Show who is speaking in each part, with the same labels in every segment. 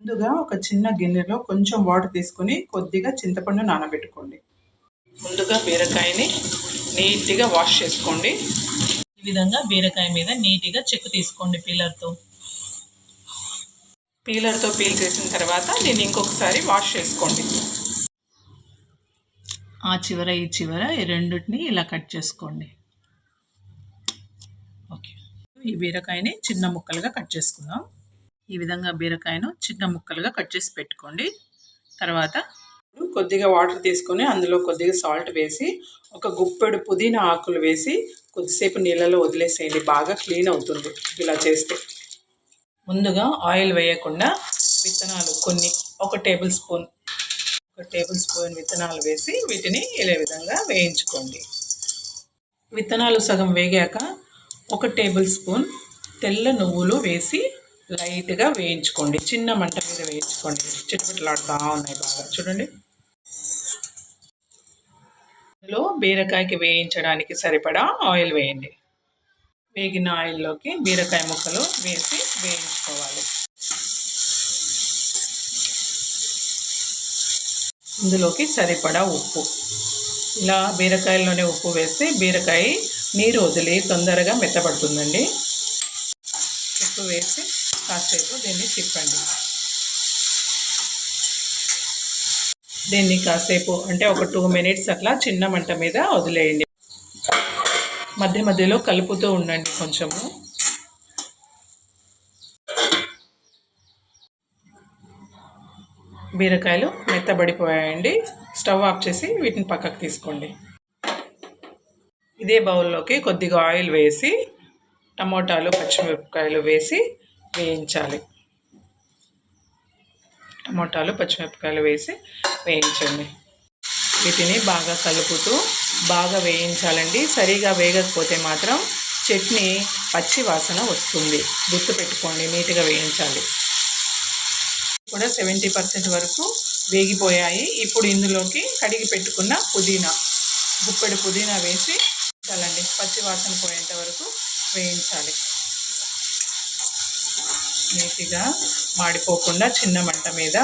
Speaker 1: ముందుగా ఒక చిన్న గిన్నెలో కొంచెం వాటర్ తీసుకొని కొద్దిగా చింతపండు నానబెట్టుకోండి. ముందుగా బీరకాయని నీట్గా వాష్ చేసుకోండి.
Speaker 2: ఈ విధంగా బీరకాయ మీద నీట్గా చెక్కు తీసుకోండి పీలర్తో.
Speaker 1: పీలర్తో పీల్ చేసిన తర్వాత దీన్ని ఇంకొకసారి వాష్ చేసుకోండి.
Speaker 2: ఆ చివర ఈ చివర ఈ రెండింటిని ఇలా కట్ చేసుకోండి. ఓకే. ఈ బీరకాయని చిన్న ముక్కలుగా కట్ చేసుకుందాం. ఈ విధంగా బీరకాయను చిన్న ముక్కలుగా కట్ చేసి పెట్టుకోండి. తర్వాత
Speaker 1: కొద్దిగా వాటర్ తీసుకొని అందులో కొద్దిగా సాల్ట్ వేసి ఒక గుప్పెడు పుదీనా ఆకులు వేసి కొద్దిసేపు నీళ్ళలో వదిలేసేయండి. బాగా క్లీన్ అవుతుంది ఇలా చేస్తే.
Speaker 2: ముందుగా ఆయిల్ వేయకుండా విత్తనాలు కొన్ని ఒక టేబుల్ స్పూన్
Speaker 1: ఒక టేబుల్ స్పూన్ విత్తనాలు వేసి వీటిని ఇలా విధంగా వేయించుకోండి.
Speaker 2: విత్తనాలు సగం వేగాక ఒక టేబుల్ స్పూన్ తెల్ల నువ్వులు వేసి
Speaker 1: లైట్గా వేయించుకోండి. చిన్న మంట మీద వేయించుకోండి. చిట్టుపిట్టలాడుతూ ఉన్నాయి బాగా. చూడండి. ఇందులో బీరకాయకి వేయించడానికి సరిపడా ఆయిల్ వేయండి. వేగిన ఆయిల్లోకి బీరకాయ ముక్కలు వేసి వేయించుకోవాలి. ఇందులోకి సరిపడా ఉప్పు. ఇలా బీరకాయల్లోనే ఉప్పు వేస్తే బీరకాయ నీరు వదిలి తొందరగా మెత్తపడుతుందండి. ఉప్పు వేసి కాసేపు దీన్ని తిప్పండి. దీన్ని కాసేపు అంటే ఒక టూ మినిట్స్ అట్లా చిన్న మంట మీద వదిలేయండి. మధ్య మధ్యలో కలుపుతూ ఉండండి కొంచెము. బీరకాయలు మెత్తబడిపోయాయండి. స్టవ్ ఆఫ్ చేసి వీటిని పక్కకు తీసుకోండి. ఇదే బౌల్లోకి కొద్దిగా ఆయిల్ వేసి టమోటాలు పచ్చిమిరపకాయలు వేసి వేయించాలి. టమోటాలు పచ్చిమిరపకాయలు వేసి వేయించండి. వీటిని బాగా కలుపుతూ బాగా వేయించాలండి. సరిగా వేగకపోతే మాత్రం చట్నీ పచ్చి వాసన వస్తుంది. గుర్తు పెట్టుకోండి నీట్గా వేయించాలి. కూడా సెవెంటీ పర్సెంట్ వరకు వేగిపోయాయి. ఇప్పుడు ఇందులోకి కడిగి పెట్టుకున్న పుదీనా. గుప్పెడు పుదీనా వేసి వేయించాలండి. పచ్చి వాసన పోయేంత వరకు వేయించాలి. నీట్గా మాడిపోకుండా చిన్న మంట మీద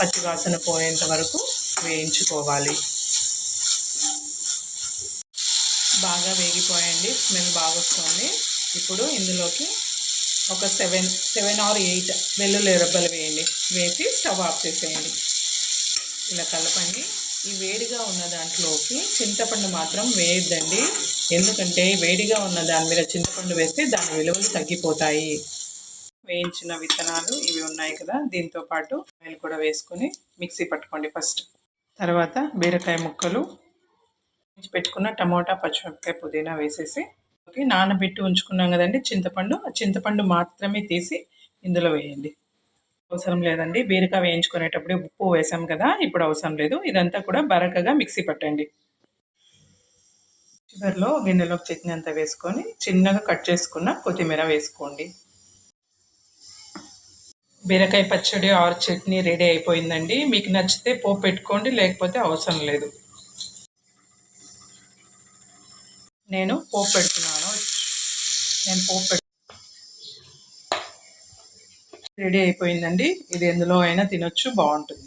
Speaker 1: పచ్చివాసన పోయేంత వరకు వేయించుకోవాలి. బాగా వేగిపోయండి స్మెల్ బాగా వస్తుంది. ఇప్పుడు ఇందులోకి ఒక సెవెన్ సెవెన్ ఆర్ ఎయిట్ వెల్లుల్లి రబ్బలు వేయండి. వేసి స్టవ్ ఆఫ్ చేసేయండి. ఇలా కలపండి. ఈ వేడిగా ఉన్న దాంట్లోకి చింతపండు మాత్రం వేయద్దండి. ఎందుకంటే వేడిగా ఉన్న దాని మీద చింతపండు వేస్తే దాని విలువలు తగ్గిపోతాయి. వేయించిన విత్తనాలు ఇవి ఉన్నాయి కదా దీంతో పాటు ఆయిల్ కూడా వేసుకొని మిక్సీ పట్టుకోండి ఫస్ట్. తర్వాత బీరకాయ ముక్కలు పెట్టుకున్న టమోటా పచ్చిమిరపకాయ పుదీనా వేసేసి ఓకే నానబెట్టి ఉంచుకున్నాం కదండి చింతపండు. ఆ చింతపండు మాత్రమే తీసి ఇందులో వేయండి. అవసరం లేదండి బీరకాయ వేయించుకునేటప్పుడు ఉప్పు వేసాం కదా ఇప్పుడు అవసరం లేదు. ఇదంతా కూడా బరకగా మిక్సీ పట్టండి. చివరిలో గిన్నెలోకి చట్నీ అంతా వేసుకొని చిన్నగా కట్ చేసుకున్న కొత్తిమీర వేసుకోండి. బీరకాయ పచ్చడి ఆర్ చట్నీ రెడీ అయిపోయిందండి. మీకు నచ్చితే పోపు పెట్టుకోండి లేకపోతే అవసరం లేదు. నేను పోపు పెడుతున్నాను. నేను పోపు పెట్టు రెడీ అయిపోయిందండి. ఇది ఎందులో అయినా తినొచ్చు బాగుంటుంది.